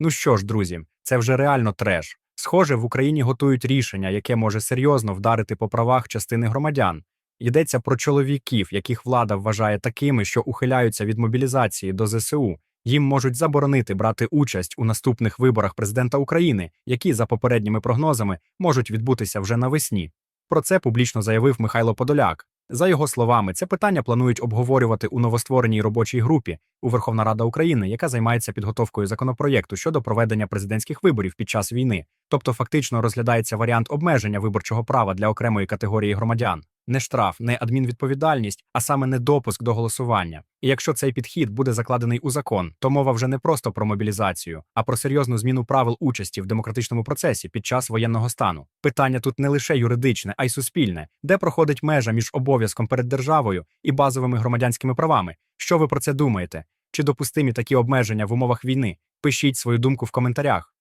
Ну що ж, друзі, це вже реально треш. Схоже, в Україні готують рішення, яке може серйозно вдарити по правах частини громадян. Йдеться про чоловіків, яких влада вважає такими, що ухиляються від мобілізації до ЗСУ. Їм можуть заборонити брати участь у наступних виборах президента України, які, за попередніми прогнозами, можуть відбутися вже навесні. Про це публічно заявив Михайло Подоляк. За його словами, це питання планують обговорювати у новоствореній робочій групі у Верховна Рада України, яка займається підготовкою законопроєкту щодо проведення президентських виборів під час війни. Тобто, фактично розглядається варіант обмеження виборчого права для окремої категорії громадян. Не штраф, не адмінвідповідальність, а саме недопуск до голосування. І якщо цей підхід буде закладений у закон, то мова вже не просто про мобілізацію, а про серйозну зміну правил участі в демократичному процесі під час воєнного стану. Питання тут не лише юридичне, а й суспільне, де проходить межа між обов'язком перед державою і базовими громадянськими правами. Що ви про це думаєте? Чи допустимі такі обмеження в умовах війни? Пишіть свою думку в коментарях.